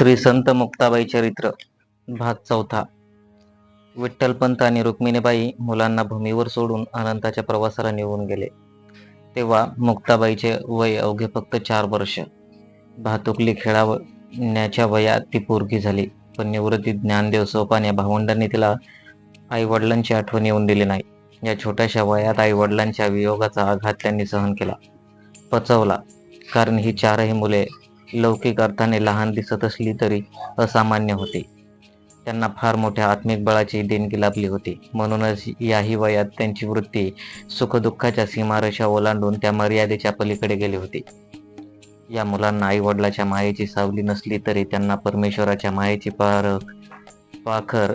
श्री संत मुक्ताबाई चरित्र भाग चौथा. विठ्ठलपंत आणि रुक्मिणीबाई मुलांना भूमीवर सोडून अनंताच्या प्रवासाला निघून गेले. तेव्हा मुक्ताबाईचे वय अवघे फक्त चार वर्ष. भातुकली खेळावण्याच्या वयात ती पोरगी झाली पण निवृत्ती ज्ञानदेव सोपान या भावंडांनी तिला आई वडिलांची आठवण येऊन दिली नाही. या छोट्याशा वयात आई वडिलांच्या वियोगाचा आघात त्यांनी सहन केला पचवला कारण ही चारही मुले लौकिक अर्थाने लहान दिसत असली तरी असामान्य होती. त्यांना फार मोठ्या आत्मिक बळाची देणगी लाभली होती. म्हणूनच याही वयात त्यांची वृत्ती सुखदुःखाच्या सीमारेषा ओलांडून त्या मर्यादेच्या पलीकडे गेली होती. या मुलांना आई वडिलाच्या मायेची सावली नसली तरी त्यांना परमेश्वराच्या मायेची पारख पाखर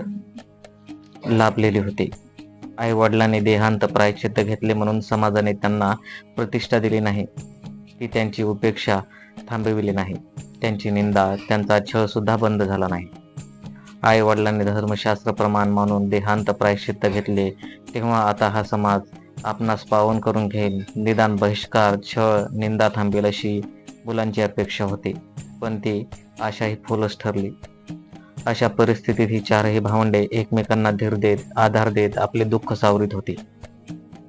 लाभलेली होती. आई वडिलांनी देहांत प्रायश्चित्त घेतले म्हणून समाजाने त्यांना प्रतिष्ठा दिली नाही. ती त्यांची उपेक्षा थांबविले नाही त्यांची निंदा त्यांचा छळ सुद्धा बंद झाला नाही. आई वडिलांनी धर्मशास्त्र प्रमाण मानून देहांत प्रायश्चित्त घेतले तेव्हा आता हा समाज आपणास पावन करून घेईल. निदान बहिष्कार छळ निंदा थांबेल अशी मुलांची अपेक्षा होती पण ती आशा ही फुलच ठरली. अशा परिस्थितीत ही चारही भावंडे एकमेकांना धीर देत आधार देत आपले दुःख सावरीत होती.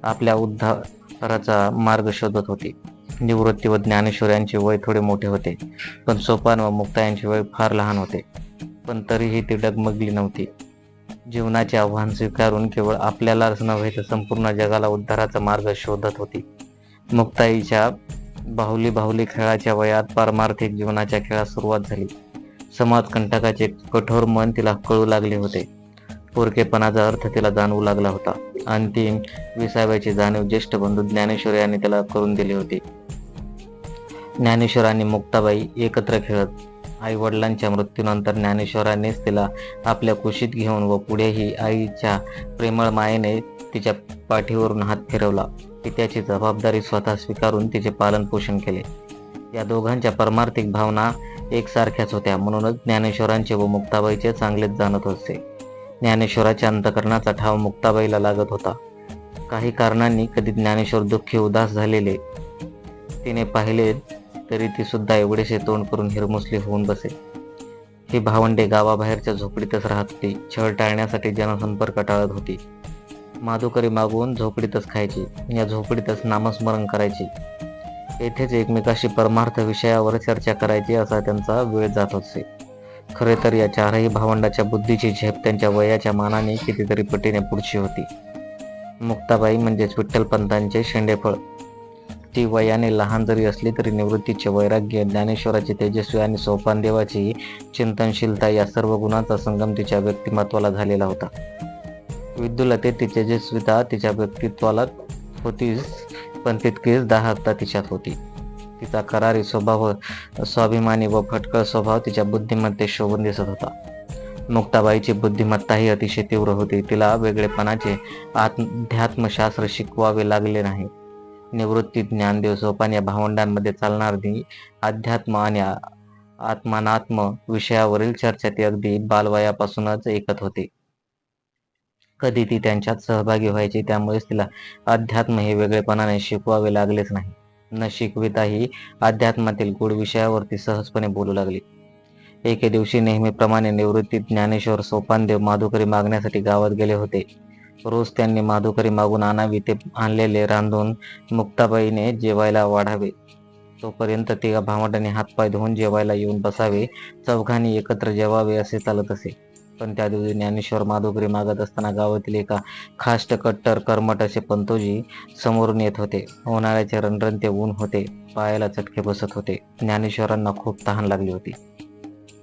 आपल्या उद्धाराचा मार्ग शोधत होती. निवृत्ती व ज्ञानेश्वर यांचे वय थोडे मोठे होते. पण सोपान व मुक्ता यांचे वय फार लहान होते. पण तरीही ती डगमगली नव्हती. जीवनाचे आव्हान स्वीकारून केवळ आपल्यालाच नव्हे तर संपूर्ण जगाला उद्धाराचा मार्ग शोधत होती. मुक्ताईच्या बाहुली बाहुली खेळाच्या वयात पारमार्थिक जीवनाच्या खेळात सुरुवात झाली. समाजकंटकाचे कठोर मन तिला कळू लागले होते. पोरकेपणाचा अर्थ तिला जाणवू लागला होता. अंतिम विसाव्याची जाणीव ज्येष्ठ बंधू ज्ञानेश्वर यांनी त्याला करून दिली होती. ज्ञानेश्वर आणि मुक्ताबाई एकत्र खेळत आई वडिलांच्या मृत्यूनंतर ज्ञानेश्वरांनीच तिला आपल्या कुशीत घेऊन व पुढेही आईच्या प्रेमळ मायेने तिच्या पाठीवरून हात फिरवला. की त्याची जबाबदारी स्वतः स्वीकारून तिचे पालनपोषण केले. या दोघांच्या परमार्थिक भावना एकसारख्याच होत्या. म्हणूनच ज्ञानेश्वरांचे व मुक्ताबाईचे चांगलेच जाणत होते. ज्ञानेश्वराच्या अंतकरणाचा ठाव मुक्ताबाईला लागत होता. काही कारणांनी कधी ज्ञानेश्वर दुःखी उदास झालेले तिने पाहिले तरी ती सुद्धा एवढेसे तोंड करून हिरमुसली होऊन बसे. ही भावंडे गावाबाहेरच्या झोपडीतच राहत होती छळ टाळण्यासाठी जनसंपर्क टाळत होती. माधुकरी मागवून झोपडीतच खायची या झोपडीतच नामस्मरण करायची. येथेच एकमेकाशी परमार्थ विषयावर चर्चा करायची असा त्यांचा वेळ जात असे. खरे तर या चारही भावंडाच्या बुद्धीची झेप त्यांच्या वयाच्या मानाने कितीतरी पटीने पुढची होती. मुक्ताबाई म्हणजेच विठ्ठलपंतांचे शेंडेफळ. ती वयाने लहान जरी असली तरी निवृत्तीचे वैराग्य ज्ञानेश्वराची तेजस्वी आणि सोपानदेवाची चिंतनशीलता या सर्व गुणांचा संगम तिच्या व्यक्तिमत्वाला झालेला होता. विद्युलते ती तेजस्विता तिच्या व्यक्तित्वाला होतीच पण तितकीच दाहकता तिच्यात होती. तिचा करारी स्वभाव स्वाभिमानी व फटकळ स्वभाव तिच्या बुद्धिमत्तेत शोभून दिसत होता. मुक्ताबाईची बुद्धिमत्ताही अतिशय तीव्र होती. तिला वेगळेपणाचे अध्यात्मशास्त्र शिकवावे लागले नाही. निवृत्ती ज्ञानदेव सोपान या भावंडांमध्ये चालणारी अध्यात्म आणि आत्मानात्म विषयावरील चर्चा ती अगदी बालवयापासूनच ऐकत होती. कधी ती त्यांच्यात सहभागी व्हायची त्यामुळेच तिला अध्यात्म हे वेगळेपणाने शिकवावे लागलेच नाही. न शिकविताही अध्यात्मातील गूढ विषयावरती सहजपणे बोलू लागली. एके दिवशी नेहमीप्रमाणे निवृत्ती ज्ञानेश्वर सोपानदेव माधुकरी मागण्यासाठी गावात गेले होते. रोज त्यांनी माधुकरी मागून आणावी ते आणलेले रांधून मुक्ताबाईने जेवायला वाढावे. तोपर्यंत तिघा भावंडांनी हातपाय धुवून जेवायला येऊन बसावे चौघांनी एकत्र जेवावे असे चालत असे. पण त्या दिवशी ज्ञानेश्वर माधुकरी मागत असताना गावातील एका खाष्ट कट्टर कर्मट असे पंतोजी समोरून येत होते. उन्हाळ्याचे रणरणते ऊन होते. पायाला चटके बसत होते. ज्ञानेश्वरांना खूप तहान लागली होती.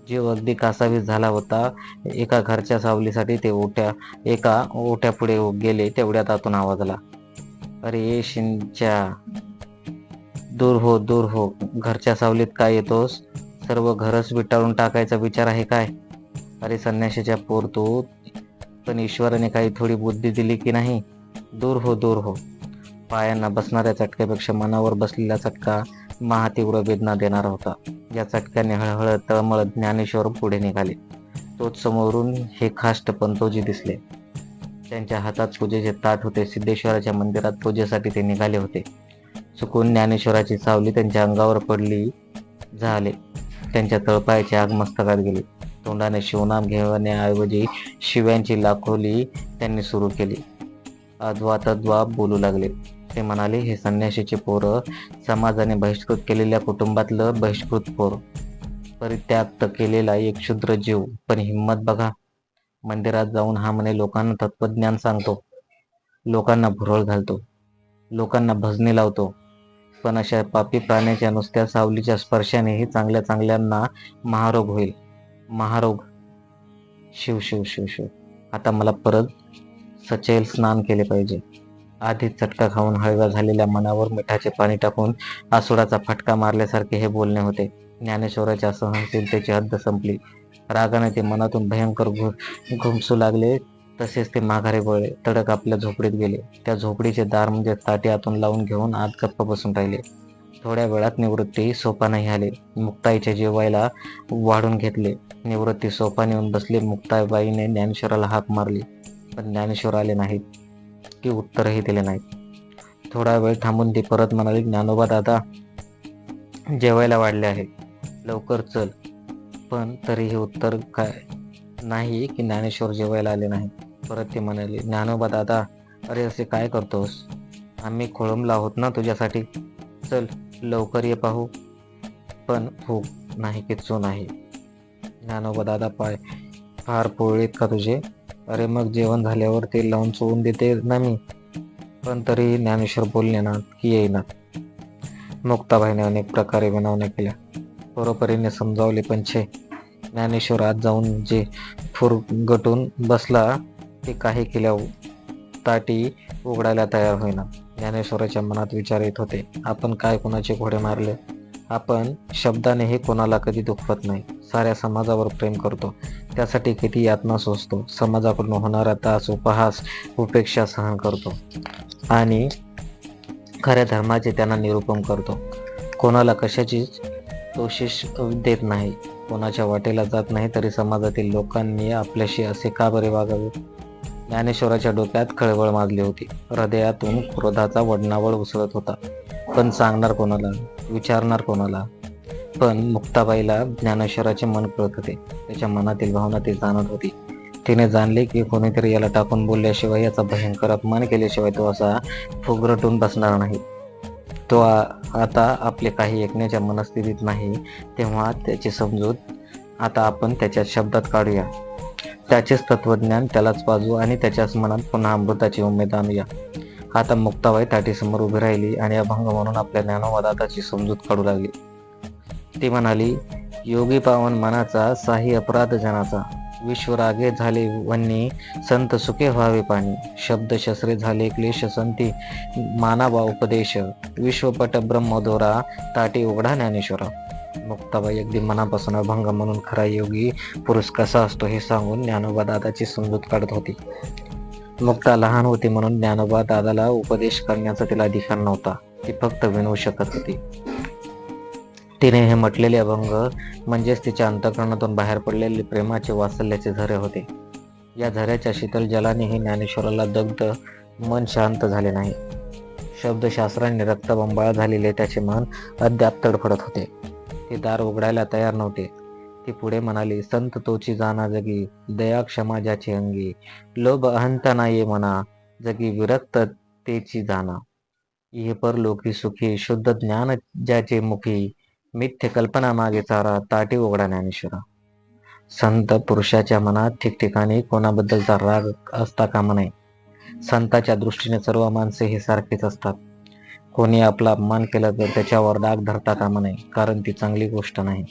जीव अगदी कासावीस झाला होता. एका घरच्या सावलीसाठी ते ओट्या एका ओट्या पुढे गेले तेवढ्यात आतून आवाज आला. अरे शिंच्या दूर हो दूर हो. घरच्या सावलीत काय येतोस? सर्व घरच विटाळून टाकायचा विचार आहे काय? अरे संन्याशाच्या पोर तू. पण ईश्वराने काही थोडी बुद्धी दिली की नाही? दूर हो दूर हो. पायांना बसणाऱ्या चटक्यापेक्षा मनावर बसलेला चटका महातीव्र वेदना देणारा होता. या चटक्याने हळहळ तळमळत ज्ञानेश्वर पुढे निघाले. तोच समोरून हे खाष्ट पंतोजी दिसले. त्यांच्या हातात पूजेचे ताट होते. सिद्धेश्वराच्या मंदिरात पूजेसाठी ते निघाले होते. चुकून ज्ञानेश्वराची सावली त्यांच्या अंगावर पडली झाले. त्यांच्या तळपायाची आग मस्तकात गेली. तोंडाने शिवनाम घेण्याऐवजी शिव्यांची लाखोली त्यांनी सुरू केली. अद्वातद्वा बोलू लागले. ते म्हणाले हे संन्याशीचे पोरं समाजाने बहिष्कृत केलेल्या कुटुंबातलं बहिष्कृत पोर. परित्याग केलेला एक क्षुद्र जीव. पण हिंमत बघा. मंदिरात जाऊन हा म्हणे लोकांना तत्वज्ञान सांगतो. लोकांना भुरळ घालतो. लोकांना भजने लावतो. पण अशा पापी प्राण्याच्या नुसत्या सावलीच्या स्पर्शानेही चांगल्या चांगल्यांना महारोग होईल. महारोग. शिव शिव शिव शिव. आता मला परत सचैल स्नान केले पाहिजे. आधीच चटका खाऊन हळव्या झालेल्या मनावर मिठाचे पाणी टाकून आसुडाचा फटका मारल्यासारखे हे बोलणे होते. ज्ञानेश्वराच्या सहनशीलतेची हद्द संपली. रागाने ते मनातून भयंकर घु घुमसू लागले. तसेच ते माघारे वळले. तडक आपल्या झोपडीत गेले. त्या झोपडीचे दार म्हणजे ताटी आतून लावून घेऊन आत गप्प बसून राहिले. थोड्या वेळात निवृत्ती सोपानही आले मुक्ताईच्या जेवायला वाढून घेतले. निवृत्ती सोपान येऊन बसले. मुक्ताबाईने ज्ञानेश्वराला हाक मारली. पण ज्ञानेश्वर आले नाहीत की उत्तरही दिले नाहीत. थोडा वेळ थांबून ती परत म्हणाली ज्ञानोबा दादा जेवायला वाढले आहे. लवकर चल. पण तरीही उत्तर काय नाही की ज्ञानेश्वर जेवायला आले नाही परत ते म्हणाले ज्ञानोबा दादा अरे असे काय करतोस? आम्ही खोळंबला आहोत ना तुझ्यासाठी. चल. लवकर ये पाहू. पण भूक नाही किचू नाही ज्ञानोबा दादा पाय फार पोळीत का तुझे? अरे मग जेवण झाल्यावर ते लावून चोवून देते ना मी. पण तरी ज्ञानेश्वर बोलले ना की येईना. मुक्ताबाईने अनेक प्रकारे विनवण्या केल्या. बरोबरीने समजावले पण छे ज्ञानेश्वर आत जाऊन जे फुरगटून बसला ते काही केल्या ताटी उघडायला तयार होईना. ज्ञानेश्वराच्या मनात विचार येत होते. आपण काय कोणाचे घोडे मारले? आपण शब्दानेही कोणाला कधी दुखवत नाही. साऱ्या समाजावर प्रेम करतो. त्यासाठी किती यातना सोसतो. समाजाकडून होणारा तास उपहास उपेक्षा सहन करतो. आणि खऱ्या धर्माचे त्यांना निरूपण करतो. कोणाला कशाचीच दोषिष देत नाही कोणाच्या वाटेला जात नाही तरी समाजातील लोकांनी आपल्याशी असे का बरे वागावे? ज्ञानेश्वराच्या डोक्यात खळबळ माजली होती. हृदयातून क्रोधाचा वडनावळ उसळत होता. पण सांगणार कोणाला? विचारणार कोणाला? पण मुक्ताबाईला ज्ञानेश्वराचे मन कळत होते. त्याच्या मनातील भावना ती जाणत होती. तिने जाणले की कोणीतरी याला टाकून बोलल्याशिवाय याचा भयंकर अपमान केल्याशिवाय तो असा फुगरटून बसणार नाही. तो आता आपले काही ऐकण्याच्या मनस्थितीत नाही तेव्हा त्याची समजूत आता आपण त्याच्या शब्दात काढूया. त्याचेच तत्वज्ञान त्यालाच पाजू आणि त्याच्याच मनात पुन्हा अमृताची उमेद आणूया. आता मुक्ताबाई ताटीसमोर उभी राहिली आणि अभंग म्हणून आपल्या ज्ञानोवादाची समजूत काढू लागली. ती म्हणाली योगी पावन मनाचा साही अपराध जनाचा. विश्वरागे झाले वन्नी संत सुखे व्हावे पाणी. शब्द शस्त्रे झाले क्लेश संती मानावा उपदेश. विश्वपट ब्रह्मदोरा ताटी उघडा ज्ञानेश्वरा. मुक्ताबाई अगदी मनापासून अभंग म्हणून खरा योगी पुरुष कसा असतो हे सांगून ज्ञानोबा दादाची समजूत काढत होती. मुक्ता लहान होती म्हणून ज्ञानोबा दादाला उपदेश करण्याचा तिला अधिकार नव्हता. ती फक्त विनवू शकत होती. तिने हे म्हटलेले अभंग म्हणजेच तिच्या अंतकरणातून बाहेर पडलेले प्रेमाचे वासल्याचे झरे होते. या झऱ्याच्या शीतल जलानेही ज्ञानेश्वराला दग्ध मन शांत झाले नाही. शब्दशास्त्राने रक्तबंबाळ झालेले त्याचे मन अद्याप तडफडत होते. ते दार उघडायला तयार नव्हते. ती पुढे म्हणाली संत तोची जाना जगी दया क्षमा ज्याची अंगी लोभ अहंता नाही म्हणा जगी विरक्त तेची जाना. ये परलोकी सुखी शुद्ध ज्ञान ज्याचे मुखी मिथ्य कल्पना मागे चारा ताटी उघडा ज्ञानेश्वरा संत पुरुषाच्या मनात ठिकठिकाणी कोणाबद्दलचा राग असता कामा नये. संताच्या दृष्टीने सर्व माणसे हे सारखेच असतात. कोणी आपला अपमान केला तर त्याच्यावर डाग धरता कामा नये कारण ती चांगली गोष्ट नाही.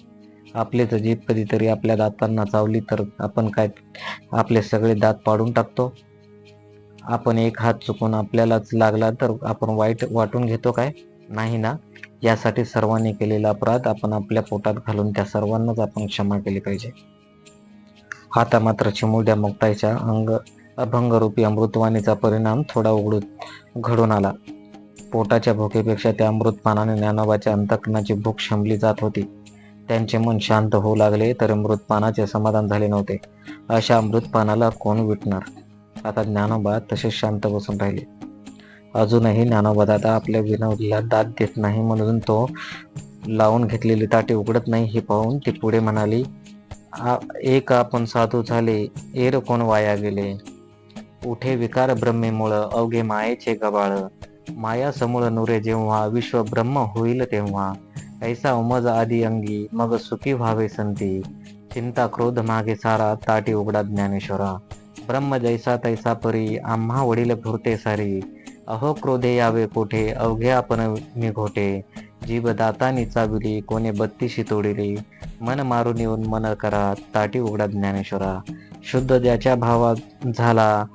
आपले तर जीभ कधीतरी आपल्या दातांना चावली तर आपण काय आपले सगळे दात पाडून टाकतो? आपण एक हात चुकून आपल्यालाच लागला तर आपण वाईट वाटून घेतो काय? नाही ना? यासाठी सर्वांनी केलेला अपराध आपण आपल्या पोटात घालून त्या सर्वांनाच आपण क्षमा केली पाहिजे. आता मात्र चिमुरड्या मुक्ताईच्या अंग अभंगरूपी अमृतवाणीचा परिणाम थोडा उघडून घडून आला. पोटाच्या भुकेपेक्षा त्या अमृतपानाने ज्ञानोबाच्या अंतकरणाची भूक शमली जात होती. त्यांचे मन शांत होऊ लागले तर मृतपानाचे समाधान झाले नव्हते. अशा अमृतपानाला कोण विटणार? आता ज्ञानोबा तसेच शांत बसून राहिले. अजूनही ज्ञानोबा दादा आपल्या विनोदला दाद देत नाही म्हणून तो लावून घेतलेली ताटे उघडत नाही. हे पाहून ती पुढे म्हणाली एक आपण साधू झाले एर कोण वाया गेले? उठे विकार ब्रह्मेमुळं अवघे मायेचे गबाळ. माया समूळ नुरे जेव्हा विश्व ब्रह्म होईल तेव्हा ऐसा उमज आदी अंगी मग सुखी व्हावे संती. चिंता क्रोध मागे सारा ताटी उघडा ज्ञानेश्वरा. ब्रह्म जैसा तैसा परी आम्हा वडील घोरते सारी. अहो क्रोधे यावे कोठे अवघे आपण निघोटे. जीव दातानी चाविली कोणे बत्तीशी तोडिली. मन मारून येऊन मन करा ताटी उघडा ज्ञानेश्वरा. शुद्ध ज्याच्या भावात झाला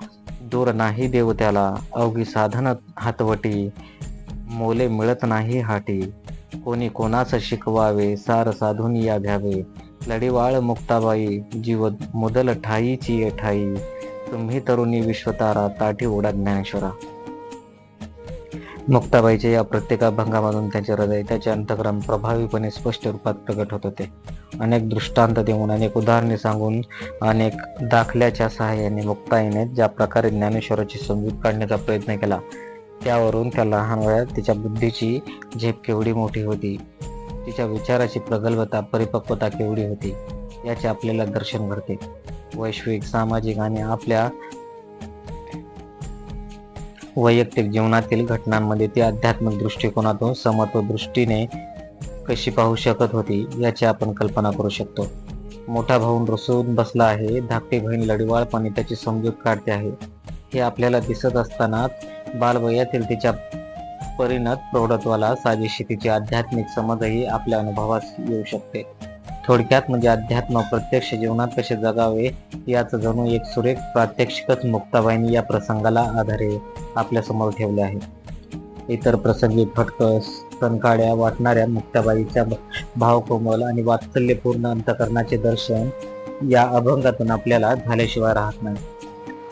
दूर नाही देव त्याला. अवघी साधन हातवटी. मोले मिळत नाही हाटी. कोणी कोणास शिकवावे सार साधून या घ्यावे लढीवाळ मुक्ताबाई जीव मुदल ठाईची ठाई तुम्ही तरुणी विश्वतारा ताठी उडा ज्ञानेश्वरा. मुक्ताबाईच्या या प्रत्येक अभंगामधून त्यांचे हृदय त्याचे अंतक्रम प्रभावीपणे स्पष्ट रूपात प्रकट होत होते. अनेक दृष्टांत देऊन अनेक उदाहरणे सांगून अनेक दाखल्याच्या सहाय्याने मुक्ताईने ज्या प्रकारे ज्ञानेश्वराची समजूत काढण्याचा प्रयत्न केला त्यावरून त्या लहान वयात तिच्या बुद्धीची झेप केवढी मोठी होती तिच्या विचाराची प्रगल्भता परिपक्वता केवढी होती याचे आपल्याला दर्शन घडते. वैश्विक सामाजिक आणि आपल्या वैयक्तिक जीवनातील घटनांमध्ये ती आध्यात्मिक दृष्टिकोनातून समत्व दृष्टीने कशी पाहू शकत होती याची आपण कल्पना करू शकतो. मोठा भाऊन रसून बसला आहे धाकटी बहीण लढिवाळपणे त्याची समजूत काढते आहे. हे आपल्याला दिसत असताना बालवयातील तिच्या परिणत प्रौढत्वाला साजेशी तिची आध्यात्मिक समजही आपल्या अनुभवास येऊ शकते. थोडक्यात म्हणजे अध्यात्म प्रत्यक्ष जीवनात कसे जगावे याचं जणू एक सुरेख प्रात्यक्षिकच मुक्ताबाईंनी या प्रसंगाला आधारे आपल्या आपल्यासमोर ठेवले आहे. इतर प्रसंगी फटकस कणकाड्या वाटणाऱ्या मुक्ताबाईच्या भावकोमल आणि वात्सल्यपूर्ण अंतकरणाचे दर्शन या अभंगातून आपल्याला झाल्याशिवाय राहत नाही.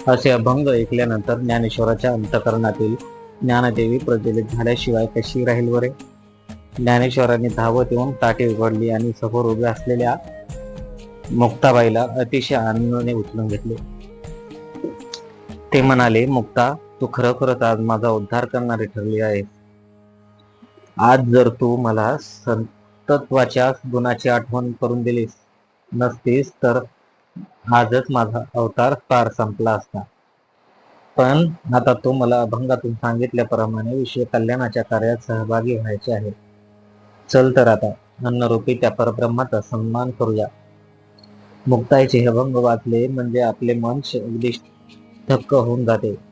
असे अभंग ऐकल्यानंतर ज्ञानेश्वराच्या अंतकरणातील ज्ञानदेवी प्रज्वलित झाल्याशिवाय कशी राहील बरे? ज्ञानेश्वरांनी धावत येऊन ताटे उघडली आणि समोर उभ्या असलेल्या मुक्ताबाईला अतिशय आनंदाने उचलून घेतले. ते म्हणाले मुक्ता तू खरोखरच आज माझा उद्धार करणारी ठरली आहे. आज जर तू मला संतत्वाच्या गुणाची आठवण करून दिलीस नसतीस तर आजच माझा अवतार पार संपला असता. पण आता तू मला अभंगातून सांगितल्याप्रमाणे विश्व कल्याणाच्या कार्यात सहभागी व्हायचे आहे. चल तर आता अन्नरूपी त्या परब्रह्माचा सन्मान करूया. मुक्ताईचे हे अभंग वाचले म्हणजे आपले मन अगदी थक्क होऊन जाते.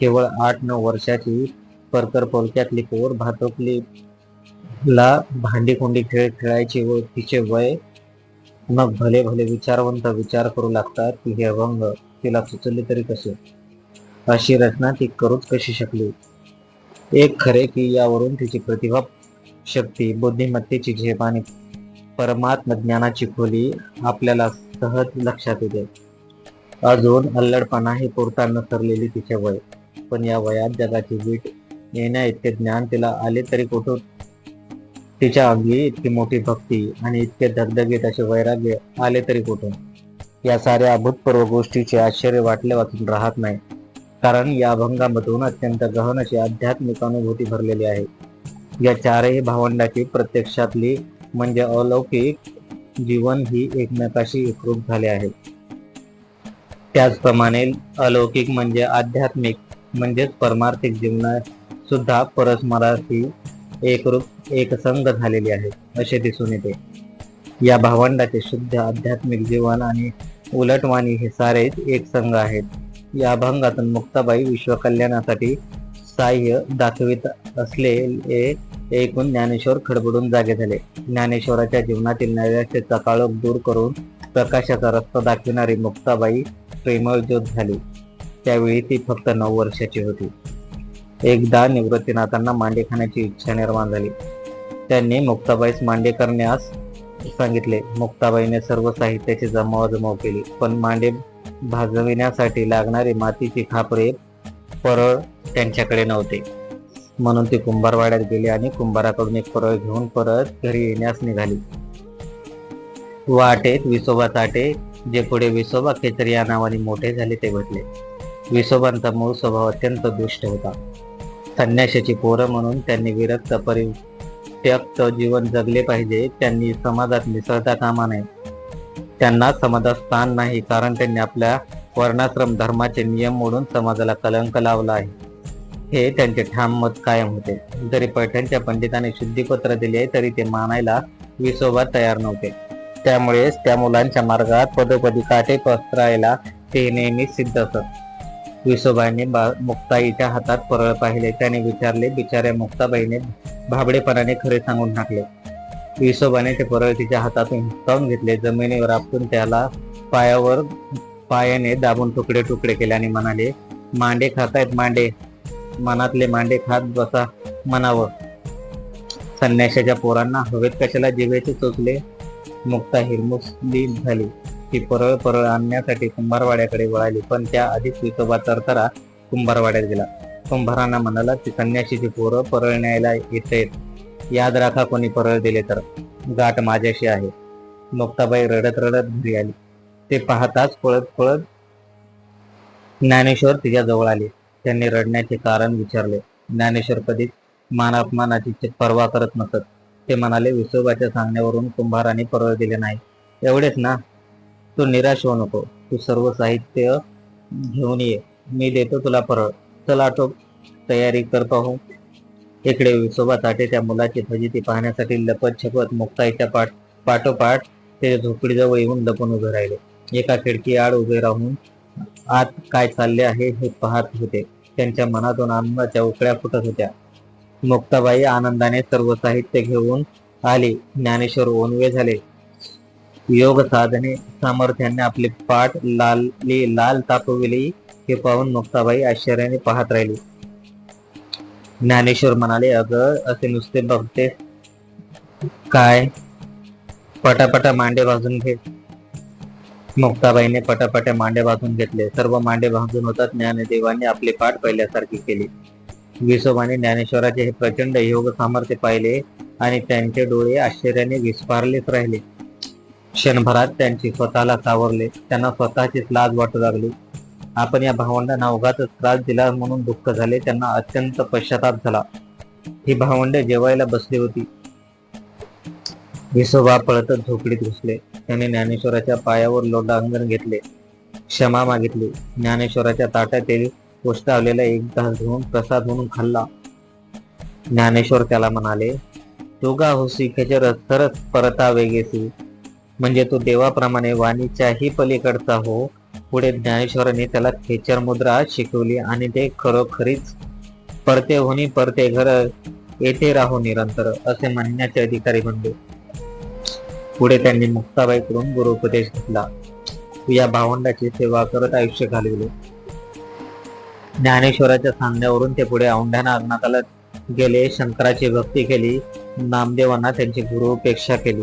केवळ आठ नऊ वर्षाची परकर पोलक्यातली पोर भातोकली ला खेळ खेळायची व तिचे वय मग भले भले विचारवंत विचार करू लागतात की हे अभंग तिला सुचले तरी कसे? अशी रचना ती करूच कशी शकली? एक खरे की यावरून तिची प्रतिभा शक्ती बुद्धिमत्तेची झेप आणि परमात्म ज्ञानाची खोली आपल्याला सहज लक्षात येते. अजून अल्लडपणाही पुरता न सरलेली तिचे वय. पण या वयात जगाची वीट येण्या इतके ज्ञान तिला आले तरी कुठून? तिच्या अंगी इतकी मोठी भक्ती आणि इतके धगधगीत असे वैराग्य आले तरी कुठून? या साऱ्या अभूतपूर्व गोष्टीचे आश्चर्य वाटले वाचून राहत नाही. कारण या अभंगामधून अत्यंत गहन अशी आध्यात्मिक अनुभूती भरलेली आहे. या चारही भावंडाची प्रत्यक्षातली म्हणजे अलौकिक जीवन ही एकमेकाशी एकरूप झाले आहे. त्याचप्रमाणे अलौकिक म्हणजे आध्यात्मिक म्हणजेच परमार्थिक जीवनात सुद्धा परस्मराशी एकरूप एकसंग झालेली आहे असे दिसून येते. या भावंडाचे शुद्ध आध्यात्मिक जीवन आणि उलटवाणी हे सारेच एक संघ आहेत. या अभंगातून मुक्ताबाई विश्वकल्याणासाठी साह्य दाखवित असलेले एकूण ज्ञानेश्वर खडबडून जागे झाले. ज्ञानेश्वराच्या जीवनातील नैराश्याचा काळोख दूर करून प्रकाशाचा रस्ता दाखविणारी मुक्ताबाई प्रेमळ ज्योत झाली. त्यावेळी ती फक्त नऊ वर्षाची होती. एकदा निवृत्तीनाथांना मांडे खाण्याची इच्छा निर्माण झाली. त्यांनी मुक्ताबाईस मांडे करण्यास सांगितले मुक्ताबाईने सर्व साहित्याची जमवाजमव केली पण मांडे भाजविण्यासाठी लागणारी मातीची खापरे परळ त्यांच्याकडे नव्हते. म्हणून ती कुंभारवाड्यात गेली आणि कुंभाराकडून एक परळ घेऊन परत घरी येण्यास निघाली. वाटेत विसोबा ताटे जे पुढे विसोबा खेचर या नावाने मोठे झाले ते भेटले. विसोबांचा मूळ स्वभाव अत्यंत दुष्ट होता. संन्याशाची पोरं म्हणून त्यांनी विरक्त परित्यक्त जीवन जगले पाहिजे त्यांनी समाजात मिसळता कामा नये. त्यांना समाजात स्थान नाही कारण त्यांनी आपल्या वर्णाश्रम धर्माचे नियम मोडून समाजाला कलंक लावला आहे. हे त्यांचे ठाम मत कायम होते. जरी पैठणच्या पंडिताने शुद्धीपत्र दिले तरी ते मानायला विसोबा तयार नव्हते. त्यामुळेच त्या मुलांच्या मार्गात पदोपदी काटे पसरायला ते नेहमी सिद्ध असत. विसोबाने बा- मुक्ताईच्या हातात परळ पाहिले. त्याने विचारले बिचाऱ्या मुक्ताबाईने भाबडेपणाने खरे सांगून टाकले. विसोबाने ते परळ तिच्या हातातून हिसकावून घेतले. जमिनीवर आपटून त्याला पायावर पायाने दाबून तुकडे तुकडे केले आणि म्हणाले मांडे खातायत मांडे. मनातले मांडे खात बसा म्हणावं संन्याशाच्या पोरांना हवेत कशाला जिवेचे चोचले? मुक्ता हिरमुसली झाली. ती परळ परळ आणण्यासाठी कुंभारवाड्याकडे वळाली. पण त्या आधीच विसोबा तरतरा कुंभारवाड्यात गेला. कुंभारांना म्हणाला ती संन्याशीची पोरं परळ न्यायला येत याद राखा कोणी परळ दिले तर. गाठ माझ्याशी आहे. मुक्ताबाई रडत रडत घरी आली. ते पाहताच पळत पळत ज्ञानेश्वर तिच्या जवळ आले. त्यांनी रडण्याचे कारण विचारले. ज्ञानेश्वर कधीच मानापमानाची पर्वा करत नसत. ते म्हणाले विसोबाच्या सांगण्यावरून कुंभाराने परळ दिले नाही. एवढेच ना? तू निराश होऊ नको. तू सर्व साहित्य घेऊन ये. मी देतो तुला परळ. चल आटो. तयारी कर पाहू. इकडे विसोबा ताटे त्या मुलाची फजिती पाहण्यासाठी लपत छपत मुक्ताईच्या पाठ पाठोपाठ ते झोपडीजवळ येऊन लपून उभे राहिले. एका खिडकी आड उभे राहून आत काय चालले आहे हे पाहत होते. त्यांच्या मनातून आनंदाच्या उकळ्या फुटत होत्या. मुक्ताबाई आनंदाने सर्व साहित्य घेऊन आली. ज्ञानेश्वर ओनवे झाले. योग साधने सामर्थ्याने आपले पाठ लाली लाल तापविली हे पाहून मुक्ताबाई आश्चर्याने पाहत राहिले. ज्ञानेश्वर म्हणाले अगं असे नुसते बघते. काय? पटापटा मांडे भाजून घे. मुक्ताबाईने पटापटा मांडे भाजून घेतले. सर्व मांडे भाजून होतात. ज्ञानदेवाने आपले पाठ पहिल्यासारखे केले. विसोबाने ज्ञानेश्वराचे हे प्रचंड योग सामर्थ्य पाहिले आणि त्यांचे डोळे आश्चर्याने विस्फारलेच राहिले. क्षणभरात त्यांची स्वतःला सावरले. त्यांना स्वतःचीच लाज वाटू लागली. आपण या भावंडांना उगाचच त्रास दिला म्हणून दुःख झाले. त्यांना अत्यंत पश्चाताप झाला. ही भावंड जेवायला बसली होती. विसोबा पळतच झोपडीत घुसले. त्याने ज्ञानेश्वराच्या पायावर लोटांगण घेतले. क्षमा मागितली. ज्ञानेश्वराच्या ताटातील उष्टावलेला एक घास घेऊन प्रसाद म्हणून खाल्ला. ज्ञानेश्वर त्याला म्हणाले तुगा होसी खेचर सरच परता वेगेसी म्हणजे तो देवाप्रमाणे वाणीच्याही पलीकडचा हो. पुढे ज्ञानेश्वरांनी त्याला खेचर मुद्रा शिकवली आणि ते खरोखरीच परते होणी परते घर येथे राहो निरंतर असे म्हणण्याचे अधिकारी बनले. पुढे त्यांनी मुक्ताबाईकडून गुरुपदेश घेतला. या भावंडाची सेवा करत आयुष्य घालविले. ज्ञानेश्वराच्या सांगण्यावरून ते पुढे औंढ्याना अज्ञाताला गेले शंकराची भक्ती केली. नामदेवांना त्यांची गुरुपेक्षा केली.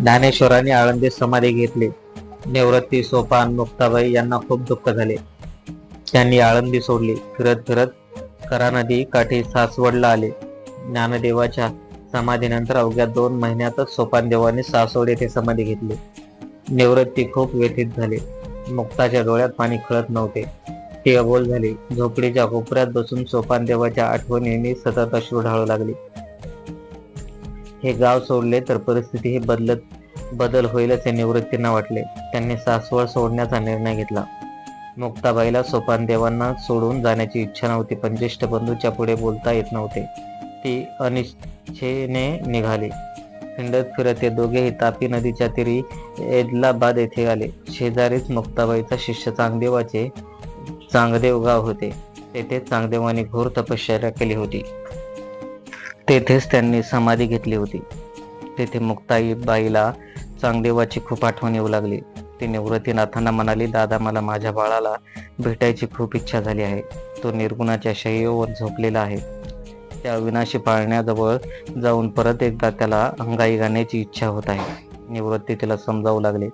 ज्ञानेश्वरांनी आळंदीत समाधी घेतली. निवृत्ती सोपान मुक्ताबाई यांना खूप दुःख झाले. त्यांनी आळंदी सोडली. फिरत फिरत करा नदी काठी सासवडला आले. ज्ञानदेवाच्या समाधीनंतर अवघ्या दोन महिन्यातच सोपान देवाने सासवड येथे समाधी घेतली. निवृत्ती खूप व्यथित झाले. मुक्ताच्या डोळ्यात पाणी खळत नव्हते. ती अबोल झाली. झोपडीच्या कोपऱ्यात बसून सोपान देवाच्या आठवणीने सतत अश्रू ढाळू लागली. हे गाव सोडले तर परिस्थिती ही बदलत बदल होईल असे निवृत्तींना वाटले. त्यांनी सासवड सोडण्याचा निर्णय घेतला. मुक्ताबाईला सोपान देवांना सोडून जाण्याची इच्छा नव्हती पण ज्येष्ठ बंधूच्या पुढे बोलता येत नव्हते. ती अनिच्छेने निघाली. हिंडत फिरत ते दोघेही तापी नदीच्या तीरी एदलाबाद येथे आले. शेजारीच मुक्ताबाईचा शिष्य चांगदेवाचे चांगदेव गाव होते. तेथे चांगदेवाने घोर तपश्चर्या केली होती. तेथेच त्यांनी समाधी घेतली होती. तेथे मुक्ताई बाईला चांगदेवाची खूप आठवण येऊ लागली. ती निवृत्तीनाथांना म्हणाली दादा मला माझ्या बाळाला भेटायची खूप इच्छा झाली आहे. तो निर्गुणाच्या शय्येवर झोपलेला आहे. त्या अविनाशी पाळण्याजवळ जाऊन परत एकदा त्याला अंगाई गाण्याची इच्छा होत आहे. निवृत्ती तिला समजावू लागले.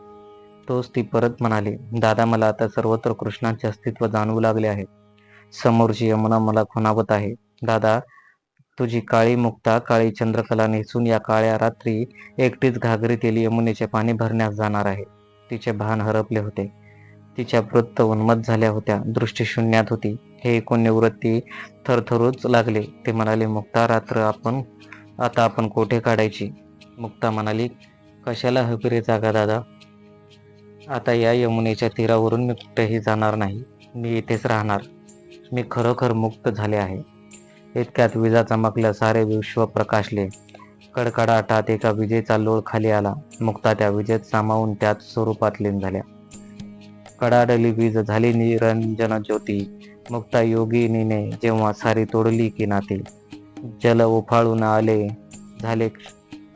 तोच ती परत म्हणाली दादा मला आता सर्वत्र कृष्णाचे अस्तित्व जाणवू लागले आहे. समोरची यमुना मला खुणावत आहे. दादा तुझी काळी मुक्ता काळी चंद्रकला नेसून या काळ्या रात्री एकटीच घागरीतील यमुनेचे पाणी भरण्यास जाणार आहे. तिचे भान हरपले होते. तिच्या वृत्त उन्मत झाल्या होत्या. दृष्टी शून्यात होती. हे ऐकून निवृत्ती थरथरूच लागले. ते म्हणाले मुक्ता रात्र आपण आता आपण कोठे काढायची? मुक्ता म्हणाली कशाला हवी रे जागा दादा? आता या यमुनेच्या तीरावरून मी कुठेही जाणार नाही. मी इथेच राहणार. मी खरोखर मुक्त झाले आहे. इतक्यात विजा चमकल्या सारे विश्व प्रकाशले. कडकडाटात एका विजेचा लोळ खाली आला. मुक्ता त्या विजेत सामावून त्यात स्वरूपात लीन झाल्या. कडाडली वीज झाली निरंजन ज्योती मुक्ता योगिनीने जेव्हा सारी तोडली की नाती. जल उफाळून आले झाले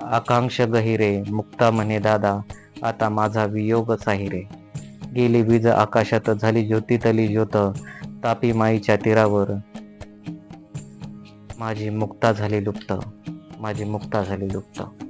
आकांक्ष गहिरे. मुक्ता म्हणे दादा आता माझा वियोग साहिरे. रे गेली वीज आकाशात झाली ज्योतीतली ज्योत. तापी माईच्या तीरावर. माझी मुक्ता झाली लुप्त. माझी मुक्ता झाली लुप्त.